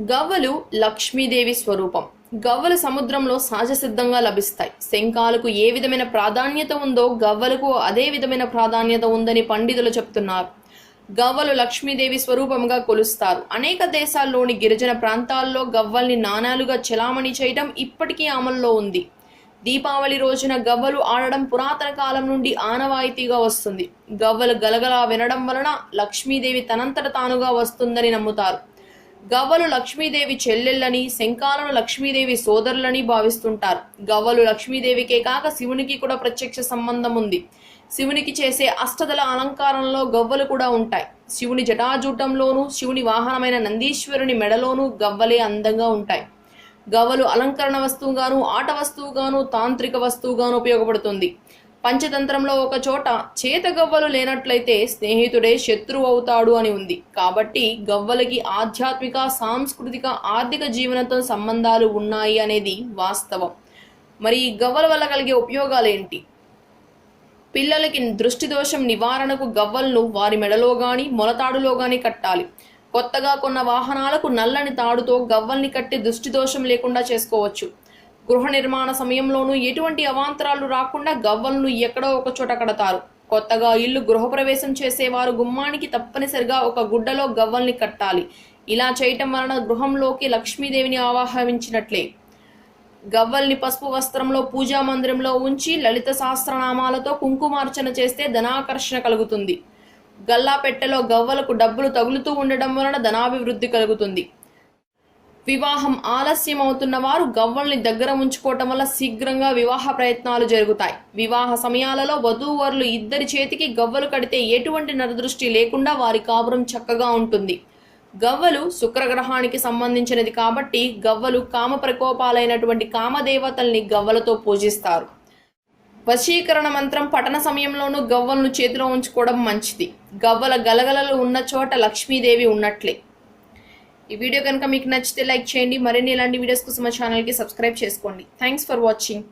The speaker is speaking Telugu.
గవ్వలు లక్ష్మీదేవి స్వరూపం. గవ్వలు సముద్రంలో సహజ సిద్ధంగా లభిస్తాయి. శంఖాలకు ఏ విధమైన ప్రాధాన్యత ఉందో గవ్వలకు అదే విధమైన ప్రాధాన్యత ఉందని పండితులు చెప్తున్నారు. గవ్వలు లక్ష్మీదేవి స్వరూపంగా కొలుస్తారు. అనేక దేశాల్లోని గిరిజన ప్రాంతాల్లో గవ్వల్ని నాణాలుగా చెలామణి చేయడం ఇప్పటికీ అమల్లో ఉంది. దీపావళి రోజున గవ్వలు ఆడడం పురాతన కాలం నుండి ఆనవాయితీగా వస్తుంది. గవ్వలు గలగలా వినడం వలన లక్ష్మీదేవి తనంతట తానుగా వస్తుందని నమ్ముతారు. గవ్వలు లక్ష్మీదేవి చెల్లెళ్ళని శంఖాలను లక్ష్మీదేవి సోదరులని భావిస్తుంటారు. గవ్వలు లక్ష్మీదేవికే కాక శివునికి కూడా ప్రత్యక్ష సంబంధం ఉంది. శివునికి చేసే అష్టదల అలంకారంలో గవ్వలు కూడా ఉంటాయి. శివుని జటాజూటంలోనూ శివుని వాహనమైన నందీశ్వరుని మెడలోనూ గవ్వలే అందంగా ఉంటాయి. గవ్వలు అలంకరణ వస్తువుగాను ఆట వస్తువుగాను తాంత్రిక వస్తువుగాను ఉపయోగపడుతుంది. పంచతంత్రంలో ఒక చోట చేత గవ్వలు లేనట్లయితే స్నేహితుడే శత్రువు అవుతాడు అని ఉంది. కాబట్టి గవ్వలకి ఆధ్యాత్మిక సాంస్కృతిక ఆర్థిక జీవనంతో సంబంధాలు ఉన్నాయి అనేది వాస్తవం. మరి గవ్వల వల్ల కలిగే ఉపయోగాలు ఏంటి పిల్లలకి దృష్టి దోషం నివారణకు గవ్వలను వారి మెడలో గాని మొలతాడులో గాని కట్టాలి. కొత్తగా కొన్న వాహనాలకు నల్లని తాడుతో గవ్వల్ని కట్టి దృష్టి దోషం లేకుండా చేసుకోవచ్చు. గృహ నిర్మాణ సమయంలోనూ ఎటువంటి అవాంతరాలు రాకుండా గవ్వలను ఎక్కడో ఒక చోట కడతారు. కొత్తగా ఇల్లు గృహప్రవేశం చేసేవారు గుమ్మానికి తప్పనిసరిగా ఒక గుడ్డలో గవ్వల్ని కట్టాలి. ఇలా చేయటం వలన గృహంలోకి లక్ష్మీదేవిని ఆవాహవించినట్లే. గవ్వల్ని పసుపు వస్త్రంలో పూజా మందిరంలో ఉంచి లలిత సహస్రనామాలతో కుంకుమార్చన చేస్తే ధనాకర్షణ కలుగుతుంది. గల్లా పెట్టెలో గవ్వలకు డబ్బులు తగులుతూ ఉండడం వలన ధనాభివృద్ధి కలుగుతుంది. వివాహం ఆలస్యం అవుతున్న వారు గవ్వల్ని దగ్గర ఉంచుకోవటం వల్ల శీఘ్రంగా వివాహ ప్రయత్నాలు జరుగుతాయి. వివాహ సమయాలలో వధూవరులు ఇద్దరి చేతికి గవ్వలు కడితే ఎటువంటి నరదృష్టి లేకుండా వారి కాపురం చక్కగా ఉంటుంది. గవ్వలు శుక్రగ్రహానికి సంబంధించినది కాబట్టి గవ్వలు కామ ప్రకోపాలైనటువంటి కామదేవతల్ని గవ్వలతో పూజిస్తారు. వశీకరణ మంత్రం పఠన సమయంలోనూ గవ్వలను చేతిలో ఉంచుకోవడం మంచిది. గవ్వల గలగలలు ఉన్న చోట లక్ష్మీదేవి ఉన్నట్లే. ఈ వీడియో కనుక మీకు నచ్చితే లైక్ చేయండి. మరిన్ని ఇలాంటి వీడియోస్ కోసం మా ఛానల్కి సబ్స్క్రైబ్ చేసుకోండి. Thanks for watching